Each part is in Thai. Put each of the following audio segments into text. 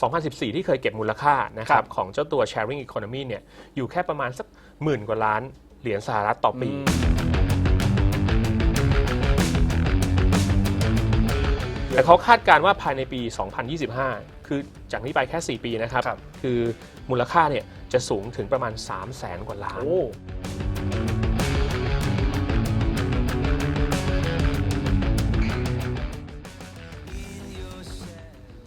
2014 ที่เคยเก็บมูลค่านะครับของเจ้าตัว sharing economy เนี่ยอยู่แค่ประมาณสักหมื่นกว่าล้านเหรียญสหรัฐต่อปี แต่เขาคาดการณ์ว่าภายในปี 2025 คือจากนี้ไปแค่ 4 ปีนะครับครับ คือมูลค่าเนี่ยจะสูงถึงประมาณ 3 0 0แสนกว่าล้าน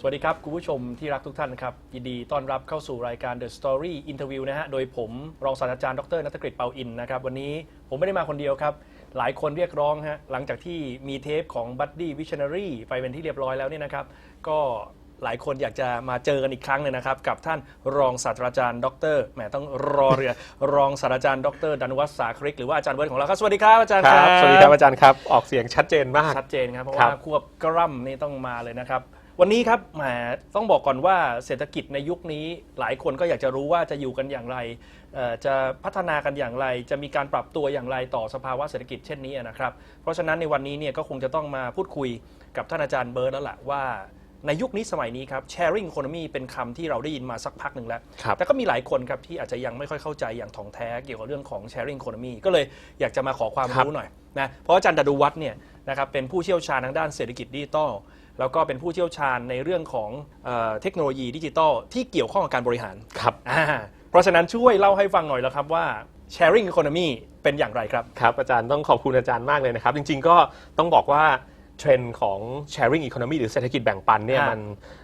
วัสดีครับคุณผู้ชมที่รักทุกท่านครับ ยินดีต้อนรับเข้าสู่รายการ The Story Interview นะฮะ โดยผมรองศาสตราจารย์ดรนัฐกฤษเปาอินนะครับ วันนี้ผมไม่ได้มาคนเดียวครับ หลายคนเรียกร้องฮะ หลังจากที่มีเทปของ Buddy Visionary ไปเป็นที่เรียบร้อยแล้วเนี่ยนะครับ ก็หลายคนอยากจะมาเจอกันอีกครั้งหนึงนะครับ กับท่านรองศาสตราจารย์ ดรแหมต้องรอเรือ รองศาสตราจารย์ดรดันวัฒน์สาคริกหรือว่าอาจารย์เบิร์ดของเราครับสวัสดีครับอาจารย์คครัรับสวัสดีครับอาจารย์ครับออกเสียงชัดเจนมากชัดเจนครับเพราะครัว่าบควบกร่ำนี่ต้องมาเลยนะครับ วันนี้ครับแหมต้องบอกก่อนว่าเศรษฐกิจในยุคนี้หลายคนก็อยากจะรู้ว่าจะอยู่กันอย่างไร จะพัฒนากันอย่างไร จะมีการปรับตัวอย่างไรต่อสภาวะเศรษฐกิจเช่นนี้นะครับ เพราะฉะนั้นในวันนี้เนี่ยก็คงจะต้องมาพูดคุยกับท่านอาจารย์เบิร์ดแล้วล่ะว่า ในยุคนี้สมัยนี้ครับ sharing economy เป็นคำที่เราได้ยินมาสักพักหนึ่งแล้ว ครับ แต่ก็มีหลายคนครับที่อาจจะยังไม่ค่อยเข้าใจอย่างถ่องแท้เกี่ยวกับเรื่องของ sharing economy ก็เลยอยากจะมาขอความครับรู้หน่อยนะเพราะอาจารย์ดาดุวัฒน์เนี่ยนะครับเป็นผู้เชี่ยวชาญทางด้านเศรษฐกิจดิจิทัลแล้วก็เป็นผู้เชี่ยวชาญในเรื่องของเออเทคโนโลยีดิจิทัลที่เกี่ยวข้องกับการบริหารครับ อ่าเพราะฉะนั้นช่วยเล่าให้ฟังหน่อยแล้วครับว่า sharing economy เป็นอย่างไรครับ ครับอาจารย์ต้องขอบคุณอาจารย์มากเลยนะครับ จริงๆก็ต้องบอกว่า เทรนด์ของ sharing economy หรือเศรษฐกิจแบ่งปันเนี่ยฮะมัน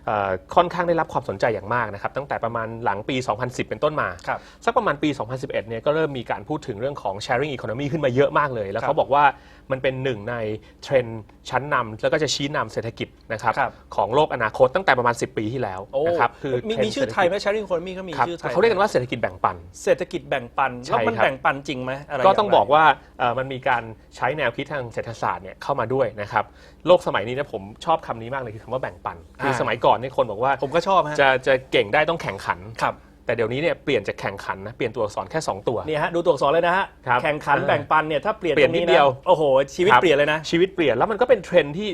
เอ่อค่อนข้างได้รับความสนใจอย่างมากนะครับตั้งแต่ประมาณหลังปี 2010 เป็นต้นมาครับสักประมาณปี 2011 เนี่ยก็เริ่มมีการพูดถึงเรื่องของ sharing economy ขึ้นมาเยอะมากเลย แล้วครับเขาบอกว่ามันเป็นหนึ่งในเทรนด์ชั้นนำแล้วก็จะชี้นำเศรษฐกิจนะครับครับของโลกอนาคตตั้งแต่ประมาณ 10 ปีที่แล้วโอ้นะครับคือมีเทรนด์มีชื่อไทยไหม sharing economy ก็มีครับชื่อไทยเขาเรียกกันว่าเศรษฐกิจแบ่งปัน เศรษฐกิจแบ่งปันใช่แล้วมันครับแบ่งปันจริงไหมอะไรก็ต้องย่าไรบอกว่าเอ่อ มันมีการใช้แนวคิดทางเศรษฐศาสตร์เนี่ยเข้ามาด้วยนะครับโลกสมัยนี้เนะผมชอบคำนี้มากเลยคือคำว่าแบ่งปัน คืออ่าสมัยก่อนเนี่ยคนบอกว่าผมก็ชอบฮะจะจะเก่งได้ต้องแข่งขันครับแต่เดี๋ยวนี้เนี่ยเปลี่ยนจากแข่งขันนะเปลี่ยนตัวอักษรแค่ 2 ตัวนี่ฮะดูตัวอักษรเลยนะฮะครับแข่งขันอ่าแบ่งปันเนี่ยถ้าเปลี่ยนเปลี่ยนตรงนิดเดียวะโอ้โหชีวิตครับเปลี่ยนเลยนะชีวิตเปลี่ยนแล้วมันก็เป็นเทรนด์ที่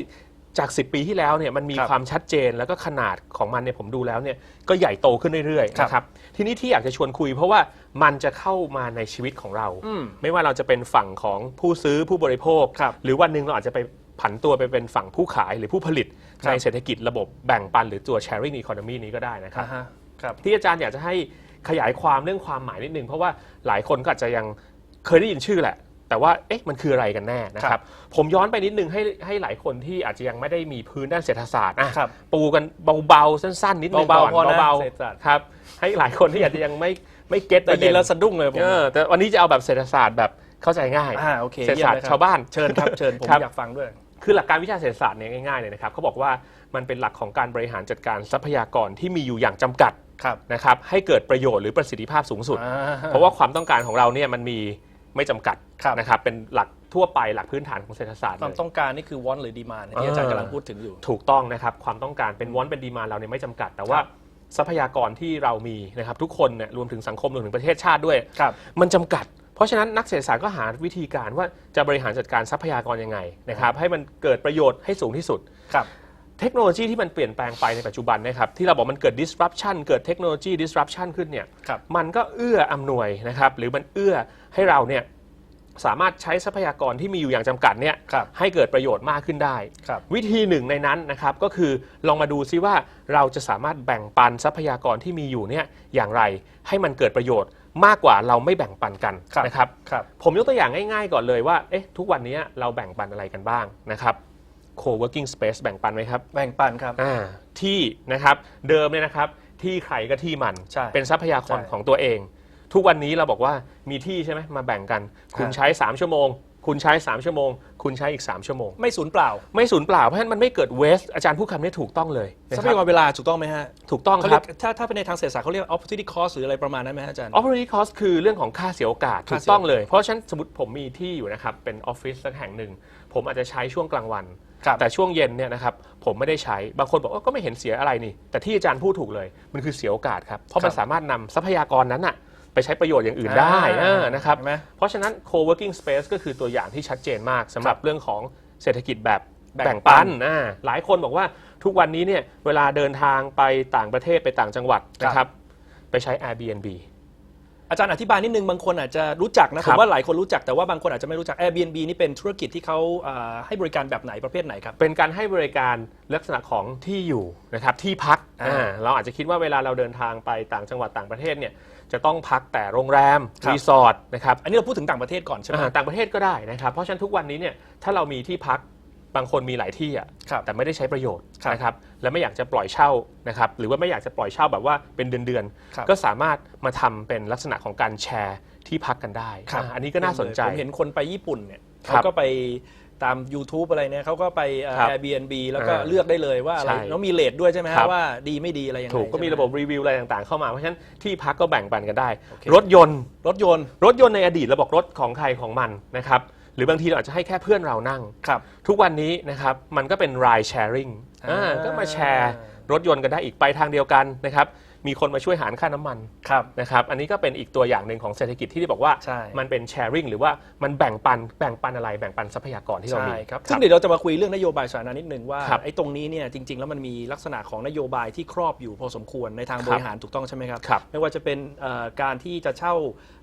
จาก 10 ปีที่แล้วเนี่ยมันมีครับความชัดเจนแล้วก็ขนาดของมันเนี่ยผมดูแล้วเนี่ยก็ใหญ่โตขึ้นเรื่อยๆครับนะครับทีนี้ที่อยากจะชวนคุย เพราะว่ามันจะเข้ามาในชีวิตของเรา อืมไม่ว่าเราจะเป็นฝั่งของผู้ซื้อผู้บริโภค ครับหรือวันหนึ่งเราอาจจะไปผันตัวไปเป็นฝั่งผู้ขายหรือผู้ผลิต ครับ ในเศรษฐกิจระบบแบ่งปันหรือตัว sharing economy นี้ก็ได้นะครับ อ่าฮะครับ ที่อาจารย์อยากจะให้ขยายความเรื่องความหมายนิดนึง เพราะว่าหลายคนก็อาจจะยังเคยได้ยินชื่อแหละ แต่ว่าเอ๊ะมันคืออะไรกันแน่นะคครัรับบผมย้อนไปนิดนึงให้ให้หลายคนที่อาจจะยังไม่ได้มีพื้นด้านเศรษฐศาสตร์อะครับปูกันเบาๆสั้นๆ นิดนึงเบาๆก่อนพอนะเบาเศรษฐศาสตร์ ๆครับให้หลายคนที่อาจจะยังไม่ไม่เก็ตได้ยินแล้วสะดุ้งเลยผมเออแต่วันนี้จะเอาแบบเศรษฐศาสตร์แบบเข้าใจง่ายอ่าโอเคเศรษฐศาสตเยี่ยมเลยครับร์ชาวบ้าน เชิญครับเชิญผมครับ อยากฟังด้วย คือหลักการวิชาเศรษฐศาสตร์เนี่ยง่ายๆเลยนะครับเขาบอกว่ามันเป็นหลักของการบริหารจัดการทรัพยากรที่มีอยู่อย่างจำกัดครับนะครับให้เกิดประโยชน์หรือประสิทธิภาพสูงสุด อ่เพราะว่าความต้องการของเราเนี่ยมันมี ไม่จำกัดครับนะครับเป็นหลักทั่วไปหลักพื้นฐานของเศรษฐศาสตร์ความเลยต้องการนี่คือ want หรือ demand ที่อาจารย์กำลังพูดถึงอยู่ ถูกต้องนะครับความต้องการเป็นวอนเป็นดีมาเราเนี่ยไม่จำกัด แต่ว่าทรัพยากรที่เรามีนะครับทุกคนเนี่ยรวมถึงสังคมรวมถึงประเทศชาติด้วยครับมันจำกัด เพราะฉะนั้นนักเศรษฐศาสตร์ก็หาวิธีการว่าจะบริหารจัดการทรัพยากรยังไงนะครับให้มันเกิดประโยชน์ให้สูงที่สุดครับ เทคโนโลยีที่มันเปลี่ยนแปลงไปในปัจจุบันนะครับที่เราบอกมันเกิด disruption เกิดเทคโนโลยี disruption ขึ้นเนี่ยครับมันก็เอื้ออำนวยนะครับหรือมันเอื้อให้เราเนี่ยสามารถใช้ทรัพยากรที่มีอยู่อย่างจำกัดเนี่ยครับให้เกิดประโยชน์มากขึ้นได้ ครับ วิธีหนึ่งในนั้นนะครับก็คือลองมาดูซิว่าเราจะสามารถแบ่งปันทรัพยากรที่มีอยู่เนี่ยอย่างไรให้มันเกิดประโยชน์มากกว่าเราไม่แบ่งปันกันครับ นะครับ ครับ ผมยกตัวอย่างง่ายๆก่อนเลยว่า เอ๊ะ ทุกวันนี้เราแบ่งปันอะไรกันบ้างนะครับ co-working space แบ่งปันไหมครับแบ่งปันครับ อ่าที่นะครับเดิมเนี่ยนะครับที่ใครก็ที่มันใช่เป็นทรัพยากรใช่ของตัวเอง ทุกวันนี้เราบอกว่ามีที่ใช่ไหมมาแบ่งกัน คุณครับใช้ 3 ชั่วโมง คุณใช้ 3 ชั่วโมง คุณใช้อีก 3 ชั่วโมง ไม่สูญเปล่าไม่สูญเปล่าเพราะฉะนั้นมันไม่เกิดเวสอาจารย์พูดคำนี้ถูกต้องเลยนะทรัคพรับยากรเวลาถูกต้องไหมฮะถูกต้องเขาคเรีรัยบกถ้าถ้าเป็นในทางเศรษฐศาสตร์เขาเรียก opportunity cost หรืออะไรประมาณนั้นไหมฮะอาจารย์ opportunity cost คือเรื่องของค่าเสียโอกาสค่าถูกเสียต้องเลย เพราะฉะนั้นสมมติผมมีที่อยู่นะครับ เป็นออฟฟิศสักแห่งหนึ่ง ผมอาจจะใช้ช่วงกลางวัน ครับ แต่ช่วงเย็นเนี่ยนะครับ ผมไม่ได้ใช้ บางคนบอกว่าก็ไม่เห็นเสียอะไรนี่ แต่ที่อาจารย์พูดถูกเลย มันคือเสียโอกาสครับ เพราะมันครับสามารถนำทรัพยากรนั้นอะ ไปใช้ประโยชน์อย่างอื่นได้อ่าเออนะครับ เห็นไหม เพราะฉะนั้น co-working space ก็คือตัวอย่างที่ชัดเจนมากสำหรับเรื่องของเศรษฐกิจแบบแบ่แบ่งงปัปันนอ่าหลายคนบอกว่าทุกวันนี้เนี่ยเวลาเดินทางไปต่างประเทศไปต่างจังหวัดนะครับ ไปใช้ Airbnb อาจารย์อธิบายนิดนึงบางคนอาจจะรู้จักนะคผรัมบว่าหลายคนรู้จักแต่ว่าบางคนอาจจะไม่รู้จัก Airbnb นี่เป็นธุรกิจที่เขาอ่าให้บริการแบบไหนประเภทไหนครับ เป็นการให้บริการลักษณะของที่อยู่นะครับที่พักอ่าอ่าเราอาจจะคิดว่าเวลาเราเดินทางไปต่างจังหวัดต่างประเทศเนี่ยจะต้องพักแต่โรงแรมครับ รีสอร์ทนะครับอันนี้เราพูดถึงต่างประเทศก่อนใช่ไหม อ่าต่างประเทศก็ได้นะครับ เพราะฉะนั้นทุกวันนี้เนี่ยถ้าเรามีที่พัก บางคนมีหลายที่อะครับแต่ไม่ได้ใช้ประโยชน์ครับนะครับและไม่อยากจะปล่อยเช่านะครับหรือว่าไม่อยากจะปล่อยเช่าแบบว่าเป็นเดือนครับๆก็สามารถมาทำเป็นลักษณะของการแชร์ที่พักกันได้อ่าอันนี้ก็น่าสนใจ ผมเห็นคนไปญี่ปุ่นเนี่ยครัเขาบก็ไปตาม YouTube อะไรเนี่ยเขาก็ไปเอ่อ ครับ Airbnb แล้วก็อ่าเลือกได้เลยว่าอะไรใช่แล้วมีเลทด้วยใช่ไหมครัฮะบว่าดีไม่ดีอะไรยังไงถูกก็มีใช่ไหระบบรีวิวอะไรต่างๆเข้ามาเพราะฉะนั้นที่พักก็แบ่งปันกันได้โอเครถยนต์ รถยนต์ รถยนต์ในอดีตเราบอกรถของใครของมันนะครับ หรือบางทีเราอาจจะให้แค่เพื่อนเรานั่ง ครับ ทุกวันนี้นะครับมันก็เป็น ride sharing อ่าอ่า ก็มาแชร์รถยนต์กันได้อีกไปทางเดียวกันนะครับมีคนมาช่วยหารค่าน้ำมันครับ นะครับอันนี้ก็เป็นอีกตัวอย่างหนึ่งของเศรษฐกิจที่ได้บอกว่า ใช่ มันเป็น sharing หรือว่ามันแบ่งปันแบ่งปันอะไรแบ่งปันทรัพยากรที่เราใช่มีครับ ซึ่งเดี๋ยวเราจะมาคุยเรื่องนโยบายสาธารณะนิดนึงว่าครับไอ้ตรงนี้เนี่ยจริง ๆ แล้วมันมีลักษณะของนโยบายที่ครอบอยู่พอสมควรในทางครับบริหารถูกต้องใช่ไหมครับ ครับไม่ว่าจะเป็นเอ่อการที่จะเช่า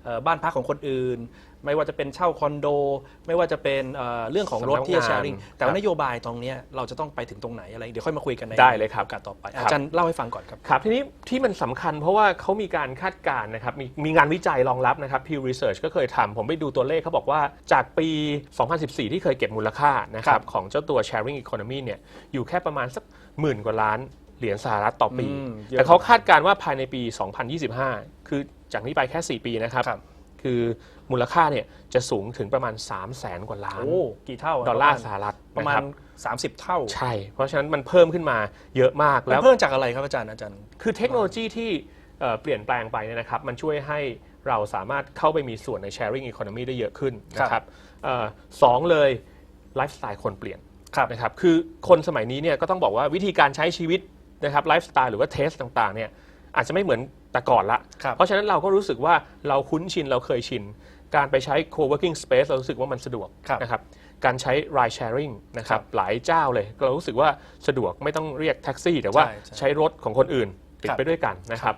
เอ่อบ้านพักของคนอื่น ไม่ว่าจะเป็นเช่าคอนโด ไม่ว่าจะเป็นเอ่อเรื่องของรถที่จะแชร์ริงแต่ว่านโยบายตรงเนี้ยเราจะต้องไปถึงตรงไหนอะไร เดี๋ยวค่อยมาคุยกันในได้เลยครับโอกาสต่อไปครับ อาจารย์เล่าให้ฟังก่อนครับ ครับทีนี้ที่มันสำคัญเพราะว่าเขามีการคาดการณ์นะครับมีมีงานวิจัยรองรับนะครับ Pew Research ก็เคยทำผมไปดูตัวเลขเขาบอกว่าจากปี 2014 ที่เคยเก็บมูลค่านะคครัรับบของเจ้าตัว Sharing Economy เนี่ยอยู่แค่ประมาณสักหมื่นกว่าล้านเหรียญสหรัฐต่อปี อืมเยอะแต่เขาคาดการณ์ว่าภายในปี 2025 คือจากนี้ไปแค่ 4 ปีนะครับ ครับ คือมูลค่าเนี่ยจะสูงถึงประมาณ 3 0 0แสนกว่าล้าน โอ้กี่เท่าะดอลลาร์สหรัฐประมานคณบ30 เท่าใช่ เพราะฉะนั้นมันเพิ่มขึ้นมาเยอะมากแล้แล้วว เพิ่มจากอะไรครับอาจารย์อาจารย์ คือเทคโนโลยีที่เอ่อเปลี่ยนแปลงไปเนี่ยนะครับ มันช่วยให้เราสามารถเข้าไปมีส่วนใน sharing economy ได้เยอะขึ้นนะครับเอ่อสองเลยไลฟ์สไตล์คนเปลี่ยนครับนะครับคือคนสมัยนี้เนี่ยก็ต้องบอกว่าวิธีการใช้ชีวิตนะครับไลฟ์สไตล์หรือว่าเทสต่างๆเนี่ย อาจจะไม่เหมือนแต่ก่อนละ ครับ เพราะฉะนั้นเราก็รู้สึกว่าเราคุ้นชินเราเคยชิน การไปใช้ co-working space เรารู้สึกว่ามันสะดวกครับนะครับการใช้ ride sharing นะครับหลายเจ้าเลยเรารู้สึกว่าสะดวกไม่ต้องเรียกแท็กซี่ แต่ว่าใช่ใช่ใช้รถของคนอื่นติดครับไปด้วยกันนะครับ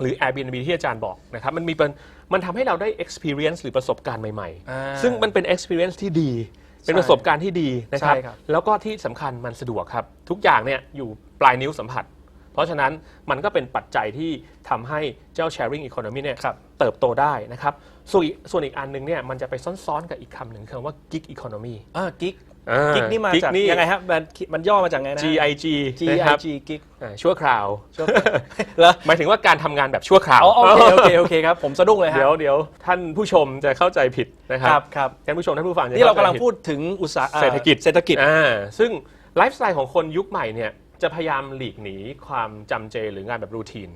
หรือ Airbnb ที่อาจารย์บอกนะครับมันมีเป็นมันทำให้เราได้ experience หรือประสบการณ์ใหม่อ่าๆ ซึ่งมันเป็น experience ที่ดี เป็นใช่ประสบการณ์ที่ดีนะครับ ใช่ครับ แล้วก็ที่สำคัญมันสะดวกครับ ทุกอย่างเนี่ยอยู่ปลายนิ้วสัมผัส เพราะฉะนั้นมันก็เป็นปัจจัยที่ทำให้เจ้า sharing economy เนี่ยครับ เติบโตได้นะครับ ส่วนอีกส่วนอีกอันหนึงเนี่ยมันจะไปซ้อนๆกับอีกคำหนึ่งคือว่า gig economy อ่ากิ๊กอ่ากิ๊กนี่มาจาก gig ยังไงครับมันมันย่อมาจากไงนะ GIG G นะครับ I G กิ๊ก อ่าชั่วคราวเหรอหมายถึงว่าการทำงานแบบชั่วคราว อ๋อโอเคโอเคโอเคครับผมสะดุ้งเลยฮะเดี๋ยวเดี๋ยวท่านผู้ชมจะเข้าใจผิดนะคครัรับบครับ ท่านผู้ชมท่านผู้ฟังจะนี่เรากำลังข้ใจผิ พูดถึงอุตสาหเศรษฐกิจ เศรษฐกิจ อ่าซึ่งไลฟ์สไตล์ของคนยุคใหม่เนี่ย จะพยายามหลีกหนีความจำเจหรืองานแบบรูทีน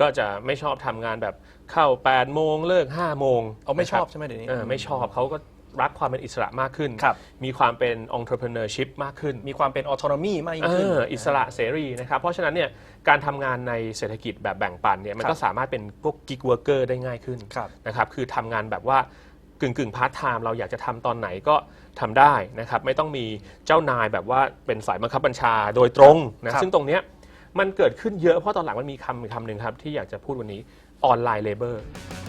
ก็จะไม่ชอบทำงานแบบเข้า8โมงเลิก5โมงเอาไม่ชอบนะครัใช่ไหมเดี๋ยวนี้ เออไม่ชอบเขาก็รักความเป็นอิสระมากขึ้น ครับ มีความเป็น entrepreneurship มากขึ้นมีความเป็นออโตนมีมากยิ่เองขึ้นออิสระเสรีนะครับ เพราะฉะนั้นเนี่ยการทำงานในเศรษฐกิจแบบแบ่งปันเนี่ยมันครับก็สามารถเป็นพวก gig worker ได้ง่ายขึ้นครับ นะครับคือทำงานแบบว่า กึ่งกึ่งพาร์ทไทม์เราอยากจะทำตอนไหนก็ทำได้นะครับ ไม่ต้องมีเจ้านายแบบว่าเป็นสายบังคับบัญชาโดยตรงนะครับซึ่งตรงเนี้ยมันเกิดขึ้นเยอะเพราะตอนหลังมันมีคำอีกคำหนึ่งครับที่อยากจะพูดวันนี้ออนไลน์เลเบอร์ in your shadow.